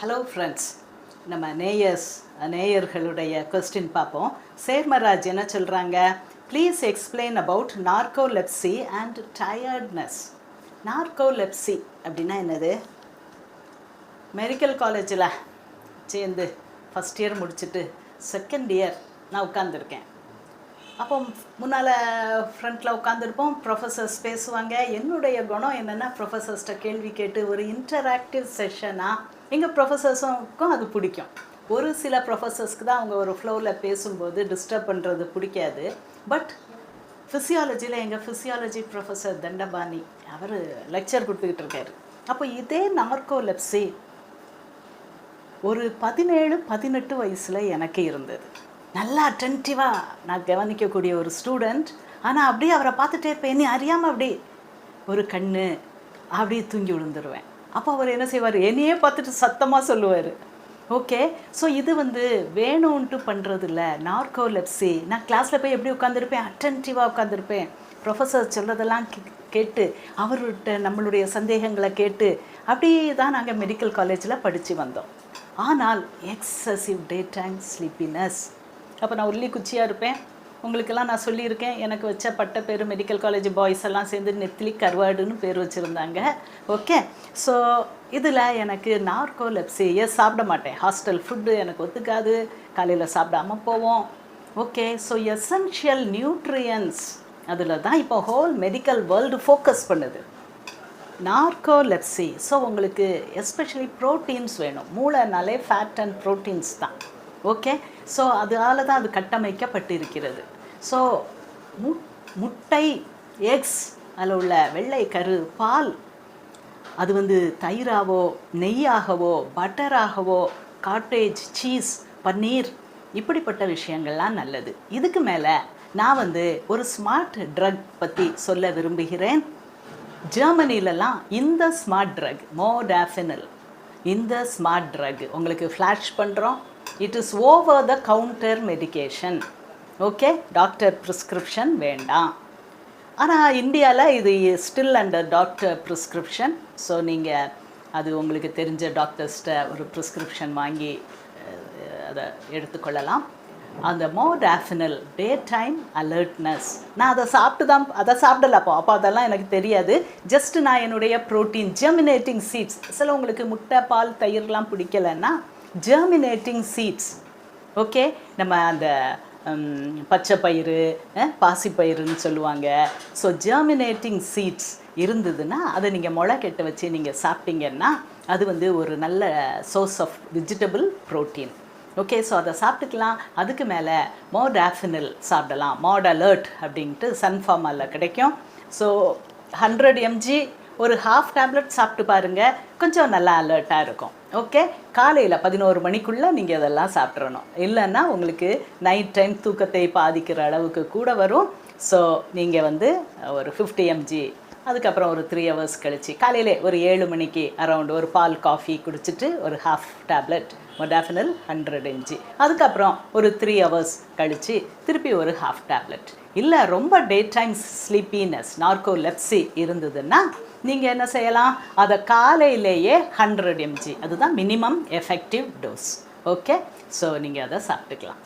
Hello friends நம்ம நேயர்ஸ் நேயர்களுடைய question பார்ப்போம். சேர்மராஜ் என்ன சொல்கிறாங்க please explain about narcolepsy and tiredness narcolepsy அப்படின்னா என்னது? மெடிக்கல் காலேஜில் சேர்ந்து ஃபஸ்ட் இயர் முடிச்சுட்டு செகண்ட் இயர் நான் உட்காந்துருக்கேன் அப்போ முன்னால் ஃப்ரண்ட்டில் உட்காந்துருப்போம் ப்ரொஃபஸர்ஸ் பேசுவாங்க. என்னுடைய குணம் என்னென்னா ப்ரொஃபஸர்ஸ்கிட்ட கேள்வி கேட்டு ஒரு இன்டராக்டிவ் செஷனாக எங்கள் ப்ரொஃபஸர்ஸுக்கும் அது பிடிக்கும். ஒரு சில ப்ரொஃபஸர்ஸ்க்கு தான் அவங்க ஒரு ஃப்ளோவில் பேசும்போது டிஸ்டர்ப் பண்ணுறது பிடிக்காது. பட் ஃபிசியாலஜியில் எங்கள் ஃபிசியாலஜி ப்ரொஃபஸர் தண்டபாணி அவர் லெக்சர் கொடுத்துக்கிட்டு இருக்காரு. அப்போ இதே நார்கோலெப்சி ஒரு பதினேழு பதினெட்டு வயசில் எனக்கு இருந்தது. நல்லா அட்டன்டிவாக நான் கவனிக்கக்கூடிய ஒரு ஸ்டூடெண்ட் ஆனால் அப்படியே அவரை பார்த்துட்டே இருப்பேன். என்னை அறியாமல் அப்படி ஒரு கண்ணு அப்படியே தூங்கி விழுந்துருவேன். அப்போ அவர் என்ன செய்வார்? என்னையே பார்த்துட்டு சத்தமாக சொல்லுவார். ஓகே ஸோ இது வந்து வேணும்ன்ட்டு பண்ணுறது இல்லை நார்கோலெப்சி நான் கிளாஸில் போய் எப்படி உட்காந்துருப்பேன் அட்டன்டிவாக உட்காந்துருப்பேன் ப்ரொஃபஸர் சொல்கிறதெல்லாம் கே- கேட்டு அவர்கிட்ட நம்மளுடைய சந்தேகங்களை கேட்டு அப்படியே தான் நாங்கள் மெடிக்கல் காலேஜில் படித்து வந்தோம். ஆனால் எக்ஸசிவ் டே டைம் ஸ்லீப்பினஸ் அப்போ நான் உள்ளி குச்சியாக இருப்பேன். உங்களுக்கெல்லாம் நான் சொல்லியிருக்கேன். எனக்கு வச்ச பட்ட பேர் மெடிக்கல் காலேஜ் பாய்ஸ் எல்லாம் சேர்ந்து நெத்திலி கருவாடுன்னு பேர் வச்சுருந்தாங்க. ஓகே ஸோ இதில் எனக்கு நார்கோலெப்சி எஸ் சாப்பிட மாட்டேன். ஹாஸ்டல் ஃபுட்டு எனக்கு ஒத்துக்காது. காலையில் சாப்பிடாம போவோம். ஓகே ஸோ எசென்ஷியல் நியூட்ரியன்ஸ் அதில் தான் இப்போ ஹோல் மெடிக்கல் வேர்ல்டு ஃபோக்கஸ் பண்ணுது. நார்கோலெப்சி ஸோ உங்களுக்கு எஸ்பெஷலி ப்ரோட்டீன்ஸ் வேணும். மூளைனாலே ஃபேட் அண்ட் ப்ரோட்டீன்ஸ் தான். ஓகே ஸோ அதனால தான் அது கட்டமைக்கப்பட்டிருக்கிறது. ஸோ மு முட்டை எக்ஸ் அதில் உள்ள வெள்ளை கரு பால் அது வந்து தயிராவோ நெய்யாகவோ பட்டராகவோ காட்டேஜ் சீஸ் பன்னீர் இப்படிப்பட்ட விஷயங்கள்லாம் நல்லது. இதுக்கு மேலே நான் வந்து ஒரு ஸ்மார்ட் ட்ரக் பற்றி சொல்ல விரும்புகிறேன். ஜெர்மனிலலாம் இந்த ஸ்மார்ட் ட்ரக் மோடாஃபினல் இந்த ஸ்மார்ட் ட்ரக் உங்களுக்கு ஃப்ளாஷ் பண்ணுறோம் it is over the counter medication okay doctor prescription வேண்டாம் ஆனால் இந்தியாவில் இது still under doctor prescription so நீங்கள் அது உங்களுக்கு தெரிஞ்ச டாக்டர்ஸ்கிட்ட ஒரு ப்ரிஸ்கிரிப்ஷன் வாங்கி அதை எடுத்துக்கொள்ளலாம். அந்த மோடாஃபினல் டே டைம் அலர்ட்னஸ் நான் அதை சாப்பிட்டு தான் அதை சாப்பிடல அப்போ. அப்போ அதெல்லாம் எனக்கு தெரியாது. ஜஸ்ட் நான் என்னுடைய ப்ரோட்டீன் ஜெமினேட்டிங் சீட்ஸ் சில உங்களுக்கு முட்டை பால் தயிர்லாம் பிடிக்கலைன்னா ஜெர்மினேட்டிங் சீட்ஸ் ஓகே நம்ம அந்த பச்சை பயிறு பாசிப்பயிறுன்னு சொல்லுவாங்க. ஸோ ஜெர்மினேட்டிங் சீட்ஸ் இருந்ததுன்னா அதை நீங்கள் முளை கெட்ட வச்சு நீங்கள் சாப்பிட்டீங்கன்னா அது வந்து ஒரு நல்ல source of vegetable protein okay so அதை சாப்பிட்டுக்கலாம். அதுக்கு மேலே மோடாஃபினல் சாப்பிடலாம். மோட் அலர்ட் அப்படின்ட்டு சன்ஃபார்மாவில் கிடைக்கும். ஸோ ஹண்ட்ரட் எம்ஜி ஒரு ஹாஃப் டேப்லெட் சாப்பிட்டு பாருங்கள் கொஞ்சம் நல்லா அலர்ட்டாக இருக்கும். ஓகே காலையில் பதினோரு மணிக்குள்ளே நீங்கள் இதெல்லாம் சாப்பிட்றணும் இல்லைன்னா உங்களுக்கு நைட் டைம் தூக்கத்தை பாதிக்கிற அளவுக்கு கூட வரும். ஸோ நீங்கள் வந்து ஒரு ஃபிஃப்டி எம்ஜி அதுக்கப்புறம் ஒரு த்ரீ ஹவர்ஸ் கழிச்சு காலையிலே ஒரு ஏழு மணிக்கு அரவுண்ட் ஒரு பால் காஃபி குடிச்சிட்டு ஒரு half tablet modafinil hundred MG அதுக்கப்புறம் ஒரு த்ரீ ஹவர்ஸ் கழித்து திருப்பி ஒரு ஹாஃப் டேப்லெட் இல்லை ரொம்ப டே டைம் ஸ்லீப்பினஸ் நார்கோலெப்சி இருந்ததுன்னா நீங்கள் என்ன செய்யலாம்? அதை காலையிலேயே ஹண்ட்ரட் எம்ஜி அதுதான் minimum effective dose okay so நீங்கள் அதை சாப்பிட்டுக்கலாம்.